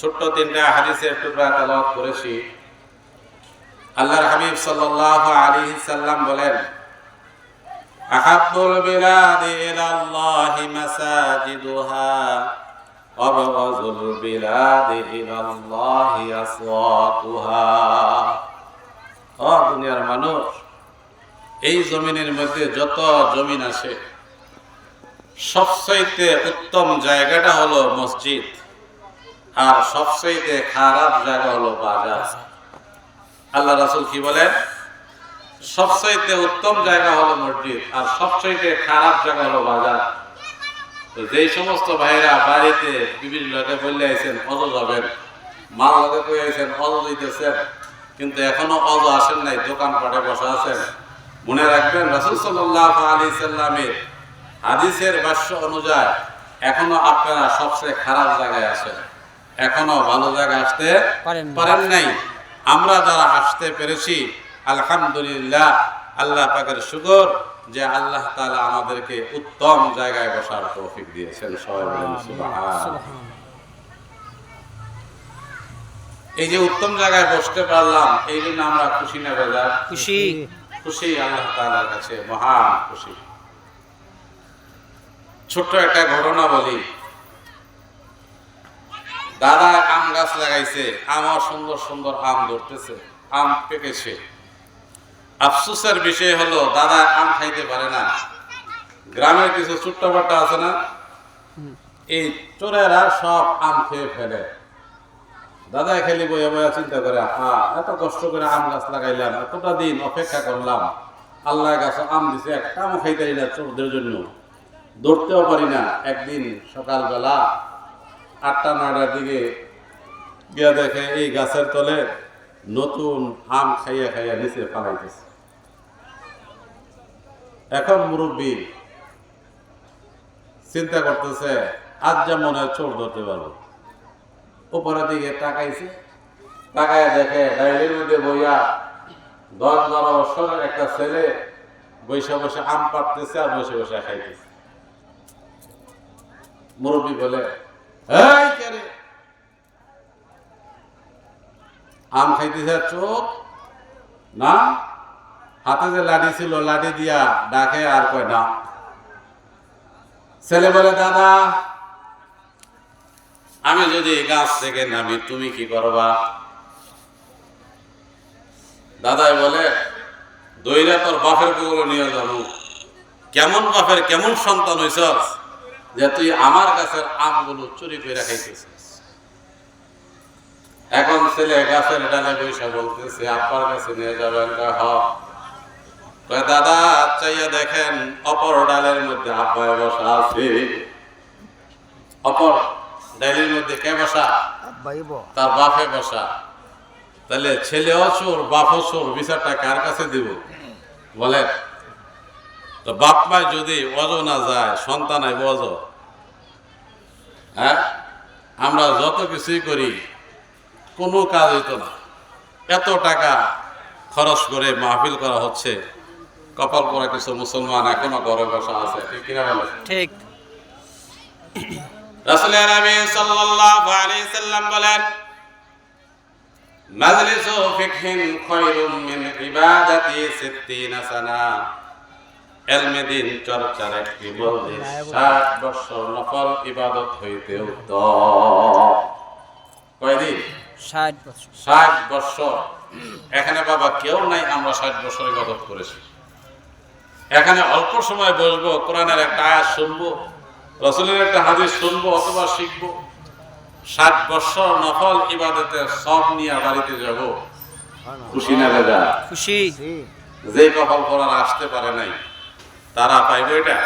ছোট্ট তিনটা হাদিসের টুকরা তেলাওয়াত করেছি। আল্লাহর হাবিব সাল্লাল্লাহু আলাইহি সাল্লাম বলেন, আহাব্বুল বিলাদি ইলাল্লাহি মাসাজিদুহা অবগজুল বিলাদি ইলাল্লাহি আসওয়াতুহা। ও দুনিয়ার মানুষ, এই জমিনের মধ্যে যত জমিন আছে, সবচাইতে উত্তম জায়গাটা হলো মসজিদ। আর সবচাইতে খারাপ জায়গা হলো বাজার। আল্লাহ রাসুল কি বলেন? সবচাইতে উত্তম জায়গা হলো মসজিদ, আর সবচাইতে খারাপ জায়গা হলো বাজার। তো যেই সমস্ত ভাইরা বাড়িতে বিভিন্ন লোকে বললে আইছেন, অজ যাবেন। মাল লোকে কই আইছেন, অজ দিতেছেন কিন্তু এখনও অজ আসেন নাই দোকান পাটে বসে আছেন। মনে রাখবেন, রাসুল সাল্লাহ আলি সাল্লামের হাদিসের ভাষ্য অনুযায়ী এখনও আপনারা সবচেয়ে খারাপ জায়গায় আছেন। এখনও ভালো জায়গায় আসতে পারেন নাই। আমরা যারা আসতে পেরেছি আলহামদুলিল্লাহ আল্লাহ পাকের শুকর যে আল্লাহ তাআলা আমাদেরকে উত্তম জায়গায় বসার তৌফিক দিয়েছেন। সবাই এই যে উত্তম জায়গায় বসতে পারলাম এই জন্য আমরা খুশি না বেজার খুশি। খুশি আল্লাহ তাআলার কাছে মহান খুশি। ছোট্ট একটা ঘটনা বলি। দাদা আম গাছ লাগাইছে আমার সুন্দর সুন্দর আম ধরতেছে, আম পেকেছে। আফসোসের বিষয় হলো, দাদা আম খাইতে পারে না। গ্রামের কিছু ছোট্ট বাটা আছে না? এই চোরেরা সব আম খেয়ে ফেলে। দাদা খেলি বইয়া বইয়া চিন্তা করে হ্যাঁ এত কষ্ট করে আম গাছ লাগাইলাম, এতটা দিন অপেক্ষা করলাম। আল্লাহ গাছ আম দিছে, একটা আম খাইতে চোরদের জন্য। দৌড়তেও পারি না, একদিন সকালবেলা আটটা, নয়টার দিকে গিয়া দেখে এই গাছের তলে নতুন আম খাইয়া খাইয়া নিচে ফালাইতেছে এখন মুরব্বী চিন্তা করতেছে, আজ যা মনে হয় চোর ধরতে পারব উপরের দিকে তাকাইছে তাকায় দেখে ডায়েরির মধ্যে বইয়া দশ বারো বছরের একটা ছেলে বসে বসে আম পাড়তেছে আর বসে বসে খাইতেছে মুরব্বী বলে? আম খাইতেছে চোখ? না? হাতে যে লাঠি ছিল লাঠি দিয়া ডাকে আর কয় না। ছেলে বলে, দাদা, আমি যদি গাছ থেকে নামি, তুমি কি করবা? দাদাই বলে, দইরা তোর বাপেরগুলো নিয়ে যাব। কেমন বাপের, কেমন সন্তান হইছস? যে তুই আমার গাছের আমগুলো চুরি করে খাইতেছিস। এখন ছেলে গাছের ডালে বৈশা বলতেছে আব্বার কাছে নিয়ে যাবেন দাদা চাইয়া দেখেন অপর ডালের মধ্যে আব্বায় বসা আছে। অপর ডালের মধ্যে কে বসা? তার বাপে বসা। তাহলে ছেলেও চোর বাপও চোর বিচারটা কার কাছে দিব? বলে তো বাপ মায় যদি অজ না যায় সন্তান আইব অজ? হ্যাঁ? আমরা যত কিছুই করি কোনো কাজ হইতো না। এত টাকা খরচ করে মাহফিল করা হচ্ছে। কপাল পরা কিছু মুসলমান এখনও ঘরে বসা আছে ঠিক কিনা বলে? ঠিক। রাসূলের নবী সাল্লাল্লাহু আলাইহি সাল্লাম বলেন মাজলিসু ফিকহিন খায়রুম মিন ইবাদাতি 60 সানা। এলমে দিন চর্চার একটি বলতে 60 বছর নফল ইবাদত হইতে উত্তম কয়দিন? ষাট বছর। 60 বছর। এখানে বাবা কেউ নাই আমরা 60 বছর ইবাদত করেছি। এখানে অল্প সময় বসবো কোরআনের একটা আয়াত শুনব রসুলের একটা হাদিস শুনব অথবা শিখব। ষাট বছর নফল ইবাদতে সব নিয়ে বাড়িতে যাব। খুশি না দাদা? খুশি। যে কপাল করার আসতে পারে নাই তারা পাইবে এটা?